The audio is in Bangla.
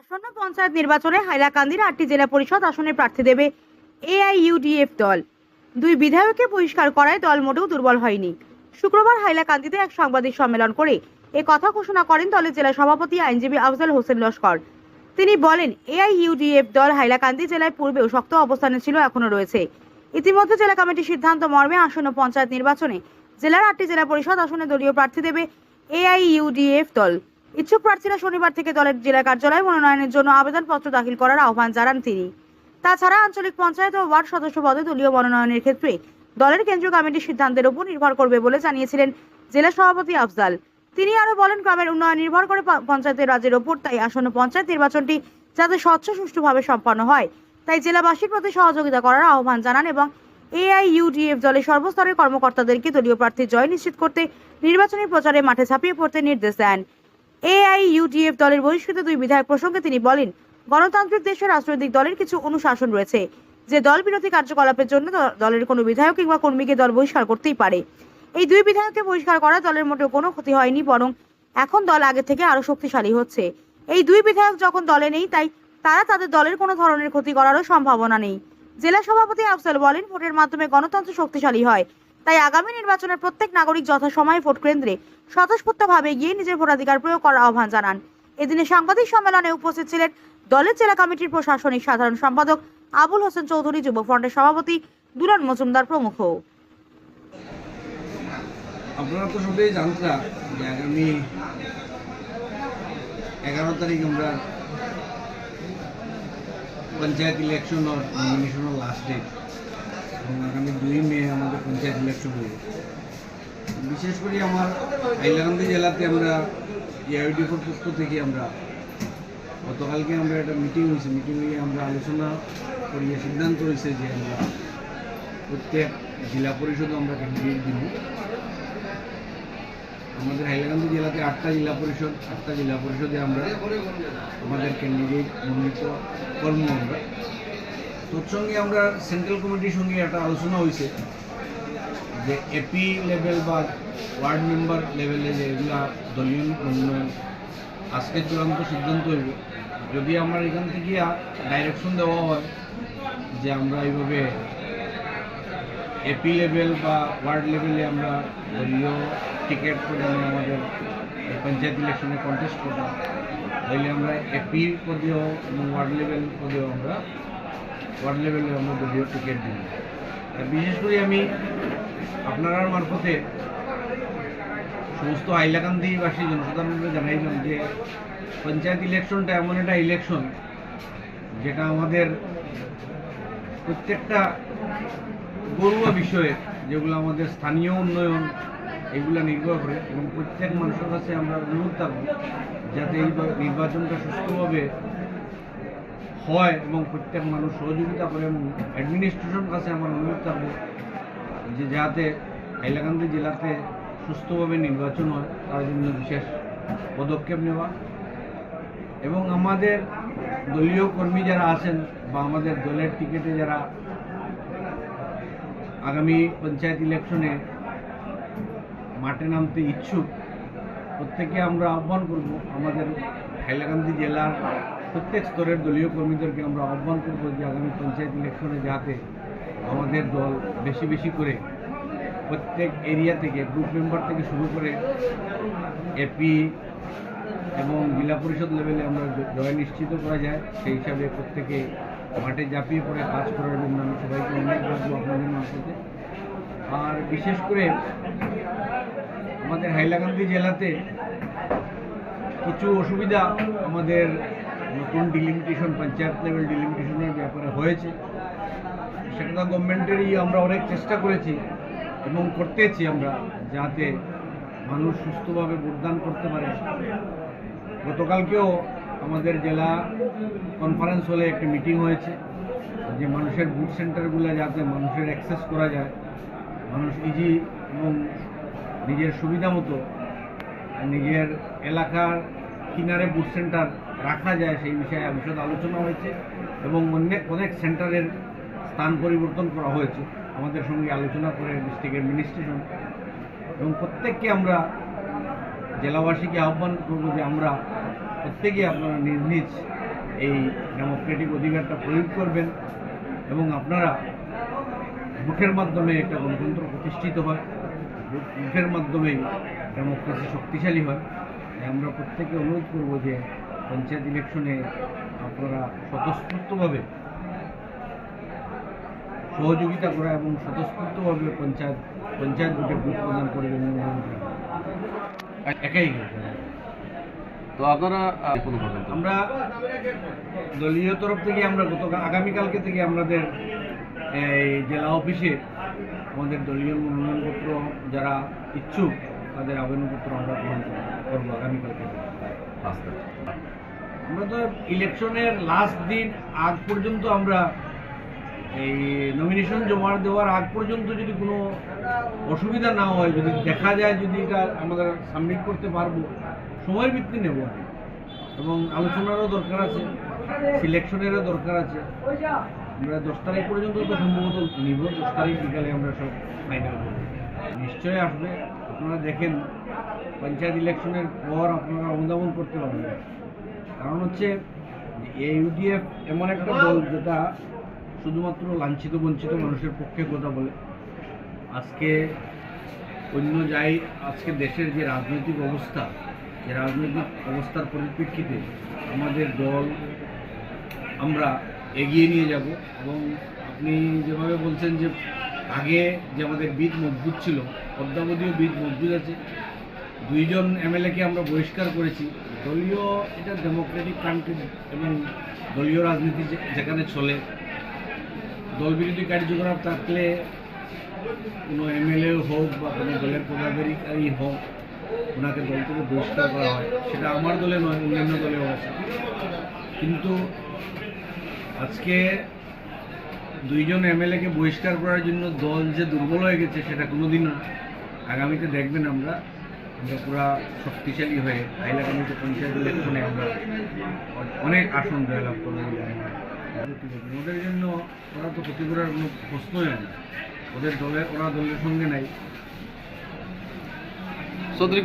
আসন্ন পঞ্চায়েত নির্বাচনে হাইলাকান্দির আটটি জেলা পরিষদ আসনে প্রার্থী দেবে এআইইউডিএফ দল। দুই বিধায়ককে বহিষ্কার করায় দল মোটেও দুর্বল হয়নি। শুক্রবার হাইলাকান্দিতে এক সাংবাদিক সম্মেলন করে এ কথা ঘোষণা করেন দলের জেলা সভাপতি আইনজীবী আফজাল হোসেন লস্কর। তিনি বলেন, এআইইউডিএফ দল হাইলাকান্দি জেলায় পূর্বেও শক্ত অবস্থানে ছিল এখনও রয়েছে। ইতিমধ্যে জেলা কমিটির সিদ্ধান্ত মর্মে আসন্ন পঞ্চায়েত নির্বাচনে জেলার আটটি জেলা পরিষদ আসনে দলীয় প্রার্থী দেবে এআইইউডিএফ দল। ইচ্ছুক প্রার্থীরা শনিবার থেকে দলের জেলা কার্যালয়ে মনোনয়নের জন্য আবেদনপত্র দাখিল করার আহ্বান জানান তিনি। তাছাড়া আঞ্চলিক পঞ্চায়েত ও ওয়ার্ড সদস্য পদে দলীয় মনোনয়নের ক্ষেত্রে দলের কেন্দ্রীয় কমিটির সিদ্ধান্তের উপর নির্ভর করবে বলে জানিয়েছিলেন জেলা সভাপতি আফজাল। তিনি আরও বলেন, গ্রামের উন্নয়ন নির্ভর করে পঞ্চায়েতের রাজ্যের ওপর, তাই আসন্ন পঞ্চায়েত নির্বাচনটি যাতে স্বচ্ছ সুষ্ঠুভাবে সম্পন্ন হয়। তাই জেলাবাসীর প্রতি সহযোগিতা করার আহ্বান জানান এবং এআইইউডিএফ দলের সর্বস্তরের কর্মকর্তাদেরকে দলীয় প্রার্থী জয় নিশ্চিত করতে নির্বাচনী প্রচারে মাঠে ঝাঁপিয়ে পড়তে নির্দেশ দেন। এআইইউডিএফ দলের বহিষ্কৃত দুই বিধায়ক প্রসঙ্গে তিনি বলেন, গণতান্ত্রিক রাজনৈতিক দলের কিছু অনুশাসন রয়েছে, যে দল বিরোধী কার্যকলাপের জন্য দলের কোনো বিধায়ক কিংবা কর্মীকে দল বহিষ্কার করতেই পারে। এই দুই বিধায়ককে বহিষ্কার করা দলের মোটেও কোনো ক্ষতি হয়নি, বরং এখন দল আগে থেকে আরও শক্তিশালী হচ্ছে। এই দুই বিধায়ক যখন দলে নেই, তাই তারা তাদের দলের কোনো ধরনের ক্ষতি করারও সম্ভাবনা নেই। জেলা সভাপতি আফজাল বলেন, ভোটের মাধ্যমে গণতন্ত্র শক্তিশালী হয়। তাই আগামী নির্বাচনে প্রত্যেক নাগরিক যথাসময়ে ভোট কেন্দ্রে স্বতঃস্ফূর্তভাবে গিয়ে নিজের ভোটাধিকার প্রয়োগ করার আহ্বান জানান। এদিনে সাংবাদিক সম্মেলনে উপস্থিত ছিলেন দলের জেলা কমিটির প্রশাসনিক সাধারণ সম্পাদক আবুল হোসেন চৌধুরী, যুব ফ্রন্টের সভাপতি দুলাল মজুমদার প্রমুখ। আপনারা তো সবাই জানতা যে আগামী এগারো তারিখ আমরা পঞ্চায়েত ইলেকশন আর নমিনেশনের লাস্ট ডেট এবং আগামী দুই মে বিশেষ করে আমার হাইলাকান্দি জেলাতে আমরা এআইডিফোর পক্ষ থেকে আমরা, গতকালকে আমরা একটা মিটিং হয়েছে। মিটিং হয়ে আমরা আলোচনা করিয়ে সিদ্ধান্ত হয়েছে যে আমরা প্রত্যেক জেলা পরিষদে আমরা ক্যান্ডিডেট দিব। আমাদের হাইলাকান্দি জেলাতে আটটা জেলা পরিষদ, আটটা জেলা পরিষদে আমরা আমাদের ক্যান্ডিডেট মনোনীত কর্ম আমরা। তৎসঙ্গে আমরা সেন্ট্রাল কমিটির সঙ্গে একটা আলোচনা হয়েছে। যে এপি লেভেল বা ওয়ার্ড মেম্বার লেভেলে যে এগুলা দলীয় মনোনয়ন আজকে চূড়ান্ত সিদ্ধান্ত হইব। যদি আমরা এখান থেকে ডাইরেকশন দেওয়া হয় যে আমরা এইভাবে এপি লেভেল বা ওয়ার্ড লেভেলে আমরা দলীয় টিকিট প্রদানে আমাদের পঞ্চায়েত ইলেকশনে কন্টেস্ট করতাম তাইলে আমরা এপি পদেও এবং ওয়ার্ড লেভেল পদেও আমরা ওয়ার্ড লেভেলে আমরা দলীয় টিকিট দিই বিশেষ করে আমি আপনার মারফতে সমস্ত আইলাকান্দিবাসী জনসাধারণকে জানাইলাম যে পঞ্চায়েত ইলেকশনটা এমন একটা ইলেকশন যেটা আমাদের প্রত্যেকটা গরুয়া বিষয়ে যেগুলো আমাদের স্থানীয় উন্নয়ন, এগুলো নির্ভর করে এবং প্রত্যেক মানুষের কাছে আমরা অনুরোধ থাকব যাতে এই নির্বাচনটা সুস্থভাবে হয় এবং প্রত্যেক মানুষ সহযোগিতা করে এবং অ্যাডমিনিস্ট্রেশন কাছে আমার অনুরোধ থাকব যে যাতে হাইলাকান্দি জেলাতে সুস্থভাবে নির্বাচন হয়, তার জন্য বিশেষ পদক্ষেপ নেওয়া। এবং আমাদের দলীয় কর্মী যারা আছেন বা আমাদের দলের টিকিটে যারা আগামী পঞ্চায়েত ইলেকশনে মাঠে নামতে ইচ্ছুক প্রত্যেকে আমরা আহ্বান করব আমাদের হাইলাকান্দি জেলার প্রত্যেক স্তরের দলীয় কর্মীদেরকে আমরা আহ্বান করব যে আগামী পঞ্চায়েত ইলেকশনে যাতে আমাদের দল বেশি বেশি করে প্রত্যেক এরিয়া থেকে গ্রুপ মেম্বার থেকে শুরু করে এপি এবং জেলা পরিষদ লেভেলে আমরা জয় নিশ্চিত করা যায়। সেই হিসাবে প্রত্যেকে মাঠে ঝাঁপিয়ে পড়ে কাজ করার জন্য আমি সবাইকে অনুরোধ রাখব আপনাদের মারফতে আর বিশেষ করে আমাদের হাইলাকান্দি জেলাতে কিছু অসুবিধা আমাদের নতুন ডিলিমিটেশন পঞ্চায়েত লেভেল ডিলিমিটেশনের ব্যাপারে হয়েছে। সেটা গভর্নমেন্টেরই আমরা অনেক চেষ্টা করেছি এবং করতেছি আমরা যাতে মানুষ সুস্থভাবে ভোটদান করতে পারে। গতকালকেও আমাদের জেলা কনফারেন্স হলে একটি মিটিং হয়েছে, যে মানুষের বুথ সেন্টারগুলো যাতে মানুষের অ্যাক্সেস করা যায়। মানুষ ইজি এবং নিজের সুবিধা মতো নিজের এলাকার কিনারে বুথ সেন্টার রাখা যায় সেই বিষয়ে বিশদ আলোচনা হয়েছে এবং অনেক অনেক সেন্টারের স্থান পরিবর্তন করা হয়েছে। আমাদের সঙ্গে আলোচনা করে ডিস্ট্রিক্ট অ্যাডমিনিস্ট্রেশন এবং প্রত্যেককে আমরা জেলাবাসীকে আহ্বান করব যে আমরা প্রত্যেকে আপনারা নিজ নিজ এই ডেমোক্রেটিক অধিকারটা প্রয়োগ করবেন এবং আপনারা মুখের মাধ্যমে একটা গণতন্ত্র প্রতিষ্ঠিত হয়, মুখের ভোটের মাধ্যমেই ডেমোক্রেসি শক্তিশালী হয়। আমরা প্রত্যেকে অনুরোধ করব যে পঞ্চায়েত ইলেকশনে আপনারা স্বতঃস্ফূর্তভাবে সহযোগিতা করা এবং স্বতঃস্ফূর্তভাবে পঞ্চায়েত পঞ্চায়েত ভোটে ভোট প্রদান করবেন একাই তো আপনারা? আমরা দলীয় তরফ থেকে আমরা গত আগামীকালকে থেকে আমাদের এই জেলা অফিসে আমাদের দলীয় মনোনয়নপত্র যারা ইচ্ছুক তাদের আবেদনপত্র আমরা গ্রহণ করব- আগামীকালকে আচ্ছা। আমরা তো ইলেকশনের লাস্ট দিন আগ পর্যন্ত আমরা এই নমিনেশন জমা দেওয়ার আগ পর্যন্ত যদি কোনো অসুবিধা না হয়, যদি দেখা যায় যদি এটা আমরা সাবমিট করতে পারব সময় ভিত্তি নেব এবং আলোচনারও দরকার আছে সিলেকশনেরও দরকার আছে। আমরা দশ তারিখ পর্যন্ত তো সম্ভবত নিব, দশ তারিখ বিকালে আমরা সব ফাইনাল করব। নিশ্চয়ই আসবে, আপনারা দেখেন, পঞ্চায়েত ইলেকশনের পর আপনারা অনুধাবন করতে পারবেন। কারণ হচ্ছে ইউডিএফ এমন একটা দল যেটা শুধুমাত্র লাঞ্ছিত, বঞ্চিত মানুষের পক্ষে কথা বলে। আজকে অন্য যাই, আজকে দেশের যে রাজনৈতিক অবস্থা, যে রাজনৈতিক অবস্থার পরিপ্রেক্ষিতে আমাদের দল আমরা এগিয়ে নিয়ে যাব এবং আপনি যেভাবে বলছেন যে আগে যে আমাদের বীজ মজবুত ছিল অদ্যাবধিও বীজ মজবুত আছে দুইজন এমএলএকে আমরা বহিষ্কার করেছি। দলীয় এটা ডেমোক্রেটিক কান্ট্রি এবং দলীয় রাজনীতি যেখানে চলে। দল বিরোধী কার্যকলাপ থাকলে কোনো এমএলএ হোক বা কোনো দলের পদাধিকারী হোক, ওনাকে দল থেকে বহিষ্কার করা হয়। সেটা আমার দলে নয়, অন্যান্য দলেও আছে। কিন্তু আজকে দুইজন এমএলএকে বহিষ্কার করার জন্য দল যে দুর্বল হয়ে গেছে, সেটা কোনোদিনও না। আগামীতে দেখবেন আমরা আমরা পুরা শক্তিশালী হয়ে হাইলাকান্দিতে পঞ্চায়েত ইলেকশনে আমরা অনেক আসন জয়লাভ করব। ওদের জন্য ওরা তো ক্ষতি করার কোনো প্রশ্নই হয় না ওদের দলে, ওরা দলের সঙ্গে নাই চৌধুরী